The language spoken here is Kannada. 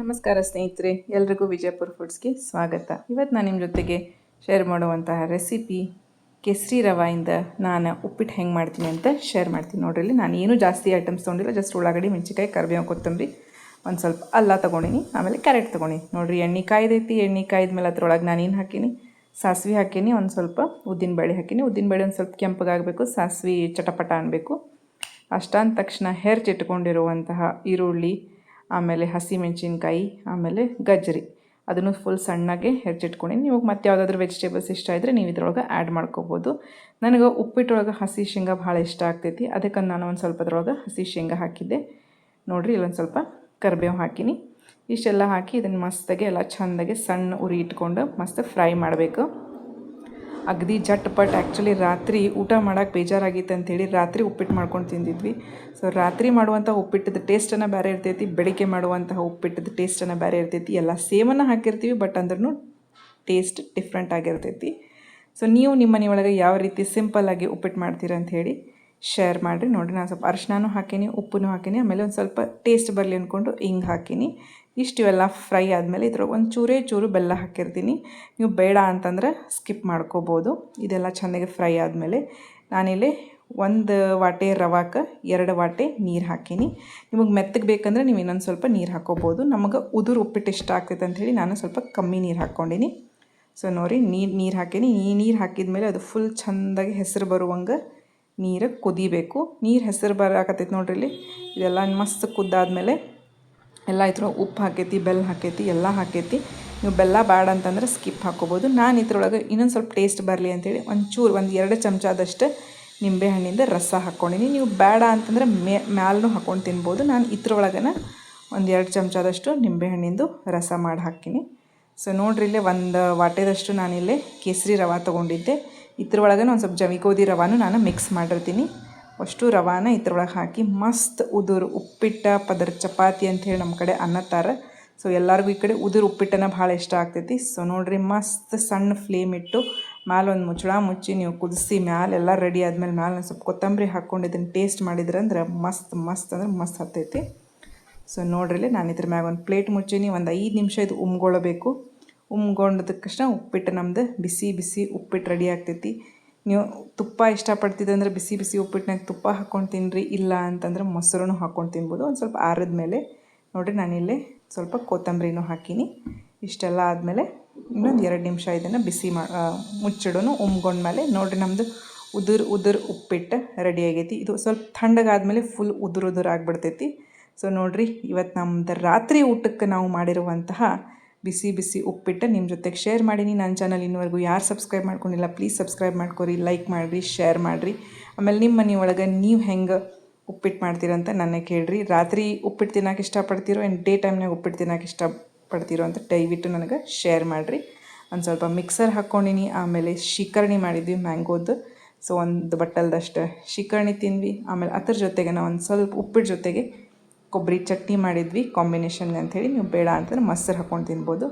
ನಮಸ್ಕಾರ ಸ್ನೇಹಿತರೆ, ಎಲ್ರಿಗೂ ವಿಜಯಪುರ ಫುಡ್ಸ್ಗೆ ಸ್ವಾಗತ. ಇವತ್ತು ನಾನು ನಿಮ್ಮ ಜೊತೆಗೆ ಶೇರ್ ಮಾಡುವಂತಹ ರೆಸಿಪಿ ಕೇಸರಿ ರವಾಯಿಂದ ನಾನು ಉಪ್ಪಿಟ್ಟು ಹೆಂಗೆ ಮಾಡ್ತೀನಿ ಅಂತ ಶೇರ್ ಮಾಡ್ತೀನಿ. ನೋಡ್ರಿ, ನಾನು ಏನೂ ಜಾಸ್ತಿ ಐಟಮ್ಸ್ ತೊಗೊಂಡಿಲ್ಲ ಜಸ್ಟ್ ಉಳ್ಳಾಗಡ್ಡಿ ಮೆಣಸಿಕಾಯಿ ಕರಿಬೇವು ಕೊತ್ತಂಬರಿ, ಒಂದು ಸ್ವಲ್ಪ ಅಲ್ಲ ತೊಗೊಂಡಿನಿ, ಆಮೇಲೆ ಕ್ಯಾರೆಟ್ ತೊಗೊಂಡಿನಿ. ನೋಡಿರಿ, ಎಣ್ಣೆ ಕಾಯ್ದೈತಿ, ಎಣ್ಣೆ ಕಾಯ್ದ ಅದ್ರೊಳಗೆ ನಾನು ಏನು ಹಾಕೀನಿ? ಸಾಸಿವೆ ಹಾಕೀನಿ, ಒಂದು ಸ್ವಲ್ಪ ಉದ್ದಿನಬೇಳೆ ಹಾಕೀನಿ. ಉದ್ದಿನಬೇಳೆ ಒಂದು ಸ್ವಲ್ಪ ಕೆಂಪಗಾಗಬೇಕು ಸಾಸಿವೆ ಚಟಪಟ ಅನ್ನಬೇಕು ಅಷ್ಟಾದ ತಕ್ಷಣ ಹೆರ್ಚಿಟ್ಕೊಂಡಿರುವಂತಹ ಈರುಳ್ಳಿ ಆಮೇಲೆ ಹಸಿಮೆಣಸಿನ್ಕಾಯಿ ಆಮೇಲೆ ಗಜ್ಜರಿ. ಅದನ್ನು ಫುಲ್ ಸಣ್ಣಗೆ ಹೆಚ್ಚಿಟ್ಕೊಂಡು ನೀವು ಮತ್ತೆ ಯಾವುದಾದ್ರೂ ವೆಜಿಟೇಬಲ್ಸ್ ಇಷ್ಟ ಇದ್ದರೆ ನೀವು ಇದ್ರೊಳಗೆ ಆ್ಯಡ್ ಮಾಡ್ಕೋಬೋದು. ನನಗೆ ಉಪ್ಪಿಟ್ಟೊಳಗೆ ಹಸಿ ಶೇಂಗಾ ಭಾಳ ಇಷ್ಟ ಆಗ್ತೈತಿ. ಅದಕ್ಕೆ ನಾನು ಒಂದು ಸ್ವಲ್ಪ ಅದ್ರೊಳಗೆ ಹಸಿ ಶೇಂಗಾ ಹಾಕಿದ್ದೆ. ನೋಡಿರಿ ಇಲ್ಲೊಂದು ಸ್ವಲ್ಪ ಕರಿಬೇವು ಹಾಕಿನಿ. ಇಷ್ಟೆಲ್ಲ ಹಾಕಿ ಇದನ್ನು ಮಸ್ತಾಗಿ ಎಲ್ಲ ಚೆಂದಾಗಿ ಸಣ್ಣ ಉರಿ ಇಟ್ಕೊಂಡು ಮಸ್ತ್ ಫ್ರೈ ಮಾಡಬೇಕು. ಅಗದಿ ಜಟ್ಪಟ್ ಆ್ಯಕ್ಚುಲಿ ರಾತ್ರಿ ಊಟ ಮಾಡೋಕ್ಕೆ ಬೇಜಾರಾಗಿತ್ತು ಅಂಥೇಳಿ ರಾತ್ರಿ ಉಪ್ಪಿಟ್ಟು ಮಾಡ್ಕೊಂಡು ತಿಂದಿದ್ವಿ. ಸೊ ರಾತ್ರಿ ಮಾಡುವಂಥ ಉಪ್ಪಿಟ್ಟದ ಟೇಸ್ಟನ್ನು ಬೇರೆ ಇರ್ತೈತಿ, ಬೆಳಿಗ್ಗೆ ಮಾಡುವಂತಹ ಉಪ್ಪಿಟ್ಟದ ಟೇಸ್ಟನ್ನು ಬೇರೆ ಇರ್ತೈತಿ. ಎಲ್ಲ ಸೇಮನ್ನು ಹಾಕಿರ್ತೀವಿ ಬಟ್ ಅಂದ್ರೂ ಟೇಸ್ಟ್ ಡಿಫ್ರೆಂಟ್ ಆಗಿರ್ತೈತಿ. ಸೊ ನೀವು ನಿಮ್ಮ ಮನೆಯೊಳಗೆ ಯಾವ ರೀತಿ ಸಿಂಪಲ್ಲಾಗಿ ಉಪ್ಪಿಟ್ಟು ಮಾಡ್ತೀರಾ ಅಂತ ಹೇಳಿ ಶೇರ್ ಮಾಡಿರಿ. ನೋಡಿರಿ, ನಾನು ಸ್ವಲ್ಪ ಅರ್ಶಿನೂ ಹಾಕೀನಿ ಉಪ್ಪನ್ನು ಹಾಕೀನಿ, ಆಮೇಲೆ ಒಂದು ಸ್ವಲ್ಪ ಟೇಸ್ಟ್ ಬರಲಿ ಅಂದ್ಕೊಂಡು ಹಿಂಗೆ ಹಾಕೀನಿ. ಇಷ್ಟು ಇವೆಲ್ಲ ಫ್ರೈ ಆದಮೇಲೆ ಇದ್ರೊಳಗೆ ಒಂದು ಚೂರೇ ಚೂರು ಬೆಲ್ಲ ಹಾಕಿರ್ತೀನಿ. ನೀವು ಬೇಡ ಅಂತಂದ್ರೆ ಸ್ಕಿಪ್ ಮಾಡ್ಕೋಬೋದು. ಇದೆಲ್ಲ ಚೆನ್ನಾಗಿ ಫ್ರೈ ಆದಮೇಲೆ ನಾನಿಲ್ಲಿ ಒಂದು ವಾಟೆ ರವಾಕ್ಕೆ ಎರಡು ವಾಟೆ ನೀರು ಹಾಕೀನಿ. ನಿಮಗೆ ಮೆತ್ತಗೆ ಬೇಕಂದ್ರೆ ನೀವು ಇನ್ನೊಂದು ಸ್ವಲ್ಪ ನೀರು ಹಾಕೋಬೋದು. ನಮಗೆ ಉದುರು ಉಪ್ಪಿಟ್ಟು ಇಷ್ಟ ಆಗ್ತೈತೆ ಅಂಥೇಳಿ ನಾನು ಸ್ವಲ್ಪ ಕಮ್ಮಿ ನೀರು ಹಾಕ್ಕೊಂಡಿನಿ. ಸೊ ನೋಡಿ ನೀರು ನೀರು ಹಾಕೀನಿ. ಈ ನೀರು ಹಾಕಿದ ಮೇಲೆ ಅದು ಫುಲ್ ಚೆಂದಾಗಿ ಹೆಸರು ಬರುವಂಗೆ ನೀರು ಕುದಿಬೇಕು. ನೀರು ಹೆಸರು ಬರಾಕತ್ತೈತೆ ನೋಡ್ರಿ ಇಲ್ಲಿ. ಇದೆಲ್ಲ ಮಸ್ತ್ ಕುದ್ದಾದ್ಮೇಲೆ ಎಲ್ಲ ಇದ್ರ ಉಪ್ಪು ಹಾಕೈತಿ, ಬೆಲ್ಲ ಹಾಕೈತಿ, ಎಲ್ಲ ಹಾಕೈತಿ. ನೀವು ಬೆಲ್ಲ ಬೇಡ ಅಂತಂದ್ರೆ ಸ್ಕಿಪ್ ಹಾಕೋಬೋದು ನಾನು ಇದ್ರೊಳಗೆ ಇನ್ನೊಂದು ಸ್ವಲ್ಪ ಟೇಸ್ಟ್ ಬರಲಿ ಅಂತೇಳಿ ಒಂಚೂರು, ಒಂದು ಎರಡು ಚಮಚದಷ್ಟು ನಿಂಬೆಹಣ್ಣಿಂದ ರಸ ಹಾಕ್ಕೊಂಡಿನಿ. ನೀವು ಬೇಡ ಅಂತಂದ್ರೆ ಮೇ ಮ್ಯಾಲೂ ಹಾಕ್ಕೊಂಡು ತಿನ್ಬೋದು. ನಾನು ಇದ್ರೊಳಗನ ಒಂದು ಎರಡು ಚಮಚದಷ್ಟು ನಿಂಬೆಹಣ್ಣಿಂದು ರಸ ಮಾಡಿ ಹಾಕ್ತೀನಿ. ಸೊ, ನೋಡ್ರಿ ಇಲ್ಲೇ ಒಂದು ವಾಟೆದಷ್ಟು ನಾನಿಲ್ಲೇ ಕೇಸರಿ ರವೆ ತೊಗೊಂಡಿದ್ದೆ. ಇದ್ರೊಳಗೆ ಒಂದು ಸ್ವಲ್ಪ ಜವಿ ಗೋಧಿ ರವಾನು ನಾನು ಮಿಕ್ಸ್ ಮಾಡಿರ್ತೀನಿ. ಅಷ್ಟು ರವಾನ ಇದ್ರೊಳಗೆ ಹಾಕಿ ಮಸ್ತ್ ಉದುರು ಉಪ್ಪಿಟ್ಟ ಪದರ ಚಪಾತಿ ಅಂಥೇಳಿ ನಮ್ಮ ಕಡೆ ಅನ್ನತ್ತಾರೆ. ಸೊ ಎಲ್ಲರಿಗೂ ಈ ಕಡೆ ಉದುರು ಉಪ್ಪಿಟ್ಟನ ಭಾಳ ಇಷ್ಟ ಆಗ್ತೈತಿ. ಸೊ ನೋಡಿರಿ ಮಸ್ತ್ ಸಣ್ಣ ಫ್ಲೇಮ್ ಇಟ್ಟು ಮ್ಯಾಲ ಒಂದು ಮುಚ್ಚಳ ಮುಚ್ಚಿ ನೀವು ಕುದಿಸಿ ಮ್ಯಾಲೆಲ್ಲ ರೆಡಿ ಆದಮೇಲೆ ಮ್ಯಾಲೆ ಒಂದು ಸ್ವಲ್ಪ ಕೊತ್ತಂಬರಿ ಹಾಕ್ಕೊಂಡು ಇದನ್ನು ಟೇಸ್ಟ್ ಮಾಡಿದ್ರಂದ್ರೆ ಮಸ್ತ್ ಮಸ್ತ್ ಅಂದ್ರೆ ಮಸ್ತ್ ಹತ್ತೈತಿ. ಸೊ ನೋಡ್ರಿ ನಾನು ಇದ್ರ ಮ್ಯಾಗ ಒಂದು ಪ್ಲೇಟ್ ಮುಚ್ಚೀನಿ. ಒಂದು ಐದು ನಿಮಿಷ ಇದು ಉಮ್ಗೊಳ್ಳಬೇಕು ಉಮ್ಗೊಂಡದಕ್ಕಷ್ಟ ಉಪ್ಪಿಟ್ಟು ನಮ್ದು ಬಿಸಿ ಬಿಸಿ ಉಪ್ಪಿಟ್ಟು ರೆಡಿ ಆಗ್ತೈತಿ. ನೀವು ತುಪ್ಪ ಇಷ್ಟಪಡ್ತಿದ್ದಂದ್ರೆ ಬಿಸಿ ಬಿಸಿ ಉಪ್ಪಿಟ್ಟಿನಾಗ ತುಪ್ಪ ಹಾಕ್ಕೊಂಡು ತಿನ್ನಿರಿ ಇಲ್ಲ ಅಂತಂದ್ರೆ ಮೊಸರು ಹಾಕ್ಕೊಂಡು ತಿನ್ಬೋದು. ಒಂದು ಸ್ವಲ್ಪ ಆರಿದ ಮೇಲೆ ನೋಡಿರಿ ನಾನಿಲ್ಲಿ ಸ್ವಲ್ಪ ಕೊತ್ತಂಬರಿನೂ ಹಾಕೀನಿ. ಇಷ್ಟೆಲ್ಲ ಆದಮೇಲೆ ಇನ್ನೊಂದು ಎರಡು ನಿಮಿಷ ಇದನ್ನು ಬಿಸಿ ಮಾ ಮುಚ್ಚಿಡೋನು ಉಮ್ಗೊಂಡ್ಮೇಲೆ ನೋಡಿರಿ ನಮ್ಮದು ಉದುರು ಉದುರು ಉಪ್ಪಿಟ್ಟು ರೆಡಿ ಆಗೈತಿ. ಇದು ಸ್ವಲ್ಪ ತಣ್ಣಗಾದ್ಮೇಲೆ ಫುಲ್ ಉದುರು ಉದುರು ಆಗಿಬಿಡ್ತೈತಿ. ಸೊ ನೋಡಿರಿ ಇವತ್ತು ನಮ್ಮದು ರಾತ್ರಿ ಊಟಕ್ಕೆ ನಾವು ಮಾಡಿರುವಂತಹ ಬಿಸಿ ಬಿಸಿ ಉಪ್ಪಿಟ್ಟು ನಿಮ್ಮ ಜೊತೆಗೆ ಶೇರ್ ಮಾಡೀನಿ. ನನ್ನ ಚಾನಲ್ ಇನ್ನುವರೆಗೂ ಯಾರು ಸಬ್ಸ್ಕ್ರೈಬ್ ಮಾಡ್ಕೊಂಡಿಲ್ಲ ಪ್ಲೀಸ್ ಸಬ್ಸ್ಕ್ರೈಬ್ ಮಾಡ್ಕೊರಿ ಲೈಕ್ ಮಾಡಿರಿ ಶೇರ್ ಮಾಡಿರಿ. ಆಮೇಲೆ ನಿಮ್ಮ ಮನೆ ಒಳಗೆ ನೀವು ಹೆಂಗೆ ಉಪ್ಪಿಟ್ಟು ಮಾಡ್ತೀರಂತ ನನಗೆ ಕೇಳಿರಿ. ರಾತ್ರಿ ಉಪ್ಪಿಟ್ಟು ತಿನ್ನೋಕೆ ಇಷ್ಟಪಡ್ತೀರೋ ಆ್ಯಂಡ್ ಡೇ ಟೈಮ್ನಾಗ ಉಪ್ಪಿಟ್ಟು ತಿನ್ನೋಕೆ ಇಷ್ಟಪಡ್ತೀರೋ ಅಂತ ದಯವಿಟ್ಟು ನನಗೆ ಶೇರ್ ಮಾಡಿರಿ. ಒಂದು ಸ್ವಲ್ಪ ಮಿಕ್ಸರ್ ಹಾಕ್ಕೊಂಡಿನಿ ಆಮೇಲೆ ಶಿಕರ್ಣಿ ಮಾಡಿದ್ವಿ ಮ್ಯಾಂಗೋದು ಸೊ ಒಂದು ಬಟ್ಟಲ್ದಷ್ಟು ಶಿಕರ್ಣಿ ತಿಂದ್ವಿ. ಆಮೇಲೆ ಅದ್ರ ಜೊತೆಗೆ ನಾವು ಒಂದು ಸ್ವಲ್ಪ ಉಪ್ಪಿಟ್ಟು ಜೊತೆಗೆ ಕೊಬ್ಬರಿ ಚಟ್ನಿ ಮಾಡಿದ್ವಿ ಕಾಂಬಿನೇಷನ್ಗೆ ಅಂಥೇಳಿ ನೀವು ಬೇಡ ಅಂತಂದ್ರೆ ಮೊಸರು ಹಾಕ್ಕೊಂಡು ತಿನ್ಬೋದು.